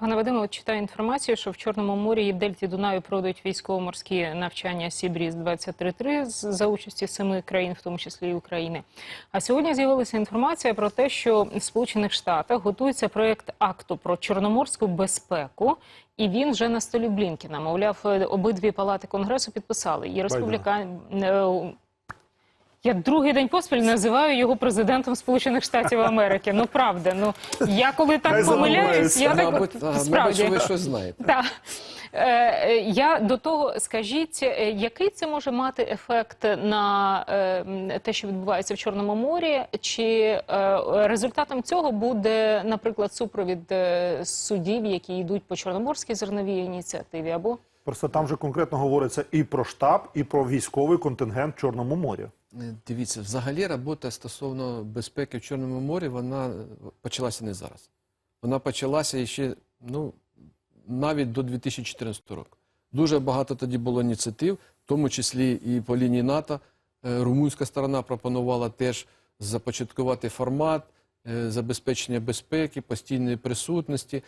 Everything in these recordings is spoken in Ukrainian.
Пане Вадиме, от читаю інформацію, що в Чорному морі і в Дельті Дунаю пройдуть військово-морські навчання Сібріз 23 з- за участі семи країн, в тому числі і України. А сьогодні з'явилася інформація про те, що в Сполучених Штатах готується проєкт акту про чорноморську безпеку, і він вже на столі Блінкіна. Мовляв, е, обидві палати конгресу підписали. І республіка. Я другий день поспіль називаю його президентом Сполучених Штатів Америки. Ну правда, ну я коли так помиляюсь, я так Мабуть, а, справді. що ви щось знаєте. Так. Е, е, я до того скажіть, е, який це може мати ефект на е, те, що відбувається в Чорному морі? Чи е, результатом цього буде, наприклад, супровід е, судів, які йдуть по чорноморській зерновій ініціативі? Або Просто там же конкретно говориться і про штаб, і про військовий контингент в Чорному морі. Е, Дивіться, взагалі робота стосовно безпеки в Чорному морі, вона е, почалася не зараз. Вона почалася ще ну, навіть до 2014 року. Дуже багато тоді було ініціатив, в тому числі і по лінії НАТО. Е, Румунська сторона пропонувала теж започаткувати формат забезпечення безпеки, постійної присутності.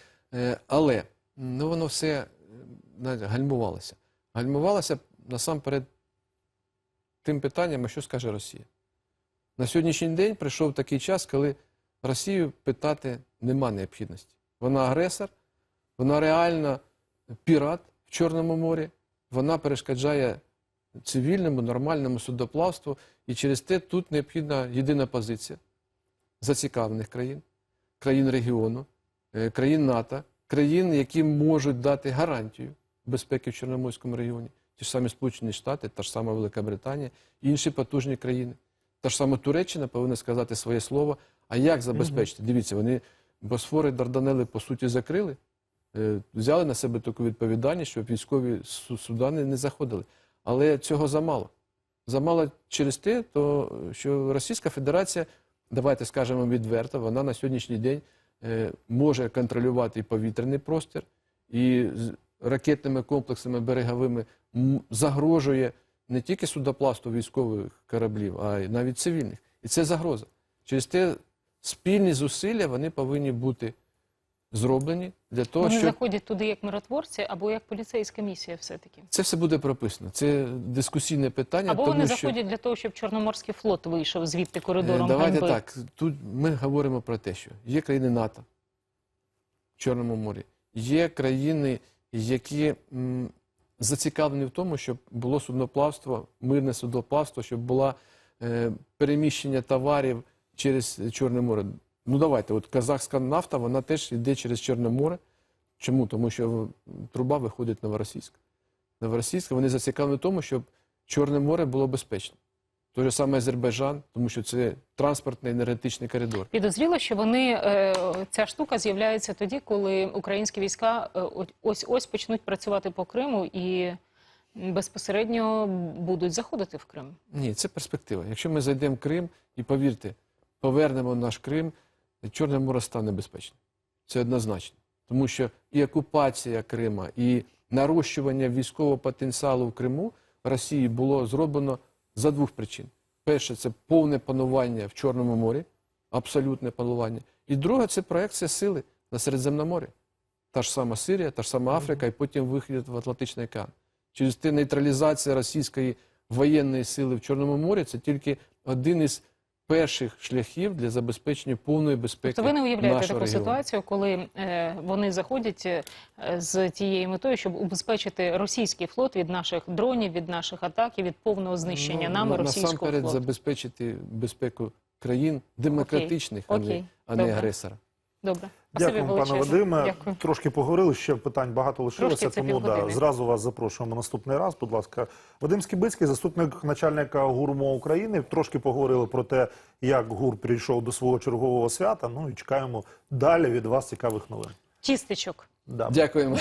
Але ну, воно все гальмувалося. Гальмувалося насамперед тим питанням, що скаже Росія. На сьогоднішній день прийшов такий час, коли Росію питати нема необхідності. Вона агресор, вона реально пірат в Чорному морі, вона перешкоджає цивільному, нормальному судоплавству, і через те тут необхідна єдина позиція зацікавлених країн, країн регіону, е, країн НАТО, країн, які можуть дати гарантію безпеки в Чорноморському регіоні. Ті ж самі Сполучені Штати, та ж сама Велика Британія, інші потужні країни. Та ж сама Туреччина повинна сказати своє слово. А як забезпечити? Дивіться, вони Босфори Дарданели по суті закрили, е, взяли на себе таку відповідальність, щоб військові судани не заходили. Але цього замало. Замало через те, то, що Російська Федерація, давайте скажемо відверто, вона на сьогоднішній день е, може контролювати і повітряний простір, і ракетними комплексами береговими загрожує не тільки судопласту військових кораблів, а й навіть цивільних. І це загроза. Через те спільні зусилля вони повинні бути зроблені для того, вони щоб заходять туди як миротворці, або як поліцейська місія, все таки. це все буде прописано. Це дискусійне питання. Або тому вони що... заходять для того, щоб Чорноморський флот вийшов звідти Е, коридором Давайте ганьби. так. Тут ми говоримо про те, що є країни НАТО в Чорному морі, є країни, які зацікавлені в тому, щоб було судноплавство, мирне судноплавство, щоб було е, переміщення товарів через Чорне море. Ну давайте, от казахська нафта, вона теж йде через Чорне море. Чому? Тому що труба виходить новоросійська. Новоросійська, вони зацікавлені в тому, щоб Чорне море було безпечним. Той же самий Азербайджан, тому що це транспортний енергетичний коридор. Підозріло, що вони е, ця штука з'являється тоді, коли українські війська е, ось ось почнуть працювати по Криму і безпосередньо будуть заходити в Крим. Ні, це перспектива. Якщо ми зайдемо в Крим і повірте, повернемо наш Крим, Чорне море стане безпечним. Це однозначно. Тому що і окупація Крима, і нарощування військового потенціалу в Криму Росії було зроблено за двох причин. Перше, це повне панування в Чорному морі, абсолютне панування. І друге, це проекція сили на Середземноморі. Та ж сама Сирія, та ж сама Африка, і потім вихід в Атлантичний океан. Через те нейтралізація російської воєнної сили в Чорному морі це тільки один із перших шляхів для забезпечення повної безпеки. Тобто ви не уявляєте таку регіону. ситуацію, коли е, вони заходять е, з тією метою, щоб убезпечити російський флот від наших дронів, від наших атак і від повного знищення Ну, нами на- російського насамперед флоту. забезпечити безпеку країн демократичних, а, Окей. не, а не Добре. агресора. Добре, Дякую, пане. Вадиме. Дякую. Трошки поговорили, ще питань багато лишилося, тому да, зразу вас запрошуємо наступний раз. Будь ласка, Вадим Скібицький, заступник начальника ГУРМО України. Трошки поговорили про те, як ГУР прийшов до свого чергового свята. Ну і чекаємо далі від вас цікавих новин. Тістечок. Да. Дякуємо.